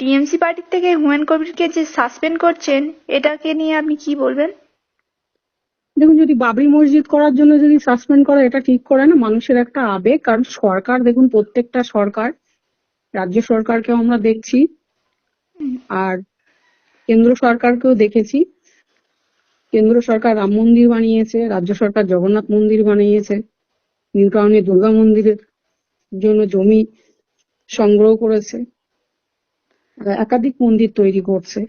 TMC পার্টির থেকে হুমায়ুন কবিরকে যে সাসপেন্ড করছেন, এটাকে নিয়ে আপনি কি বলবেন? দেখুন, যদি বাবরি মসজিদ করার জন্য যদি সাসপেন্ড করা এটা ঠিক করে না। মানুষের একটা আবেগ, কারণ সরকার, দেখুন, প্রত্যেকটা সরকার, রাজ্য সরকারকেও আমরা দেখছি, আর কেন্দ্র সরকারকেও দেখেছি। কেন্দ্র সরকার রাম মন্দির বানিয়েছে, রাজ্য সরকার জগন্নাথ মন্দির বানিয়েছে নিউ টাউনে দুর্গা মন্দিরের জন্য জমি সংগ্রহ করেছে। একাধিক মন্দির তৈরি করছে।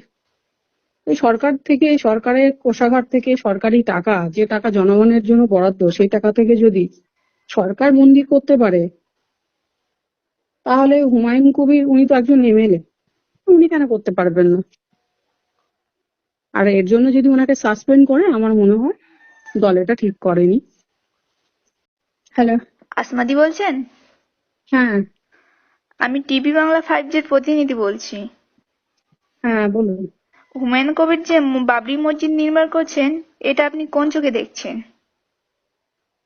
এই সরকার থেকে সরকারের কোষাগার থেকে সরকারি টাকা যে টাকা জনগণের জন্য বরাদ্দ সেই টাকা থেকে যদি সরকার মন্দির করতে পারে তাহলে হুমায়ুন কবির উনি তো একজন এমএলএ উনি কেন করতে পারবেন না? আর এর জন্য যদি ওনাকে সাসপেন্ড করে আমার মনে হয় দল এটা ঠিক করেনি। হ্যালো? আসমাদি বলছেন? হ্যাঁ। আমি টিভি বাংলা ফাইভ জের প্রতিনিধি বলছি। হ্যাঁ বলুন। হুমায়ুন কবির যে বাবরি মসজিদ নির্মাণ করছেন এটা আপনি কোন চোখে দেখছেন?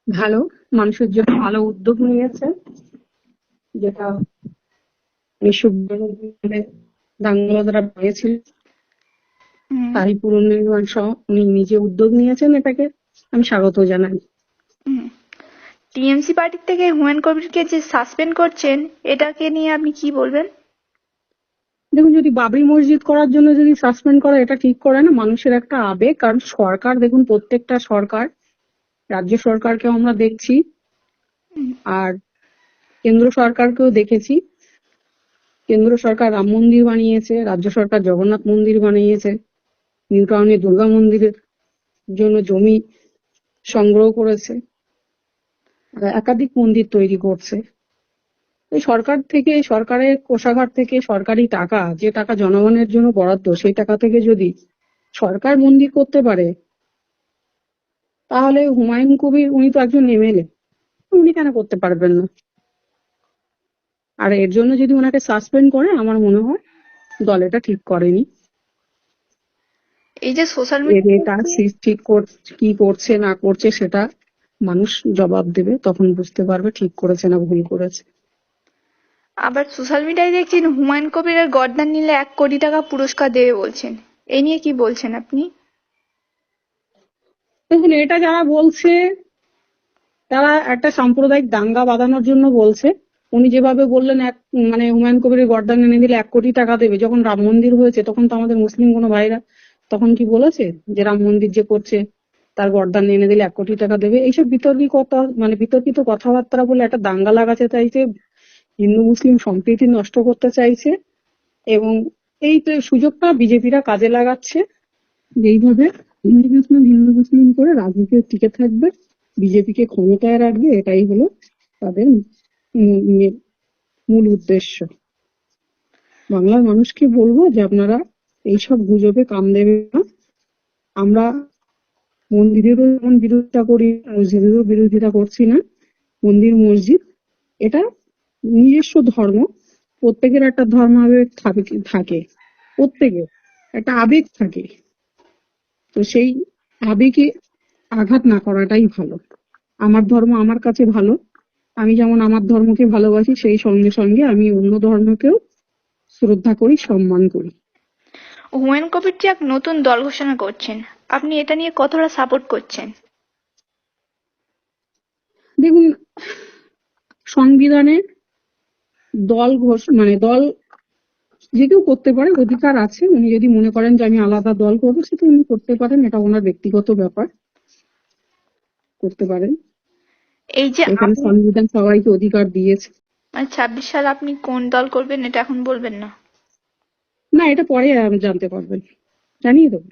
ভালো মানুষের জন্য ভালো উদ্যোগ নিয়েছে যেটা দাঙ্গলা দ্বারা হয়েছিল হুম, তারই পুনর্নির্মাণ সহ উনি নিজে উদ্যোগ নিয়েছেন এটাকে। আমি স্বাগত জানাই। হুম। টিএমসি পার্টির থেকে হুমায়ুন কবিরকে যে সাসপেন্ড করছেন, এটাকে নিয়ে আপনি কি বলবেন? দেখুন, যদি বাবরি মসজিদ করার জন্য যদি সাসপেন্ড করা এটা ঠিক করে না। মানুষের একটা আবেগ, কারণ সরকার, দেখুন, প্রত্যেকটা সরকার, রাজ্য সরকারকেও আমরা দেখছি, আর কেন্দ্র সরকারকেও দেখেছি। কেন্দ্র সরকার রাম মন্দির বানিয়েছে, রাজ্য সরকার জগন্নাথ মন্দির বানিয়েছে, নিউ টাউনে দুর্গা মন্দিরের জন্য জমি সংগ্রহ করেছে। একাধিক মন্দির তৈরি করছে। এই সরকার থেকে সরকারের কোষাগার থেকে সরকারি টাকা যে টাকা জনগণের জন্য বরাদ্দ সেই টাকা থেকে যদি সরকার মন্দির করতে পারে তাহলে হুমায়ুন কবির উনি তো একজন এমএলএ উনি কেন করতে পারবেন না? আর এর জন্য যদি ওনাকে সাসপেন্ড করে আমার মনে হয় দল এটা ঠিক করেনি। এই যে সোশ্যাল মিডিয়া ঠিক কি করছে না করছে সেটা মানুষ জবাব দেবে তখন বুঝতে পারবে ঠিক করেছে না ভুল করেছে। আবার সোশ্যাল মিডিয়ায় দেখছেন হুমায়ুন কবিরের গর্দান নিলে এক কোটি টাকা পুরস্কার দেবে বলছেন। এই নিয়ে কি বলছেন আপনি? দেখুন এটা যারা বলছে তারা একটা সাম্প্রদায়িক দাঙ্গা বাঁধানোর জন্য বলছে। উনি যেভাবে বললেন এক মানে হুমায়ুন কবিরের গর্দান এনে দিলে এক কোটি টাকা দেবে। যখন রাম মন্দির হয়েছে তখন তো আমাদের মুসলিম কোনো ভাইরা তখন কি বলেছে যে রাম মন্দির যে করছে? তার গর্দান এনে দিলে এক কোটি টাকা দেবে। এইসব বিতর্কিত মানে বিতর্কিত কথাবার্তা বলে একটা দাঙ্গা লাগাতে চাইছে, হিন্দু, মুসলিম সম্প্রীতি নষ্ট করতে চাইছে এবং এই তো সুযোগটা বিজেপিরা কাজে লাগাচ্ছে। যে এইভাবে হিন্দু মুসলিম হিন্দু মুসলিম করে রাজনীতি টিকে থাকবে, বিজেপিকে ক্ষমতায় রাখবে, এটাই হলো তাদের মূল- উদ্দেশ্য। বাংলার মানুষকে বলব যে আপনারা এইসব গুজবে কান দেবেন না। আমরা মন্দিরেরও যেমন বিরোধিতা করি মসজিদেরও বিরোধিতা করছি না। মন্দির, মসজিদ, এটা নিজস্ব ধর্ম। প্রত্যেকের একটা ধর্মাবেগ থাকে- প্রত্যেকের একটা আবেগ থাকে। তো সেই আবেগে আঘাত না করাটাই ভালো। আমার ধর্ম আমার কাছে ভালো। আমি যেমন আমার ধর্মকে ভালোবাসি, সেই সঙ্গে সঙ্গে আমি অন্য ধর্মকেও শ্রদ্ধা করি, সম্মান করি। হুমায়ুন কবির যে এক নতুন দল ঘোষণা করছেন আপনি এটা নিয়ে কতটা সাপোর্ট করছেন? দেখুন সংবিধানে দল ঘোষ মানে দল যে কেউ করতে পারে অধিকার আছে। উনি যদি মনে করেন যে আমি আলাদা দল করব সেটা উনি করতে পারেন। এটা ওনার ব্যক্তিগত ব্যাপার। করতে পারেন। এই যে এখানে সংবিধান সবাইকে অধিকার দিয়েছে। মানে ছাব্বিশ সাল আপনি কোন দল করবেন? এটা এখন বলবেন না। না এটা পরে জানতে পারবেন। জানিয়ে দেবো।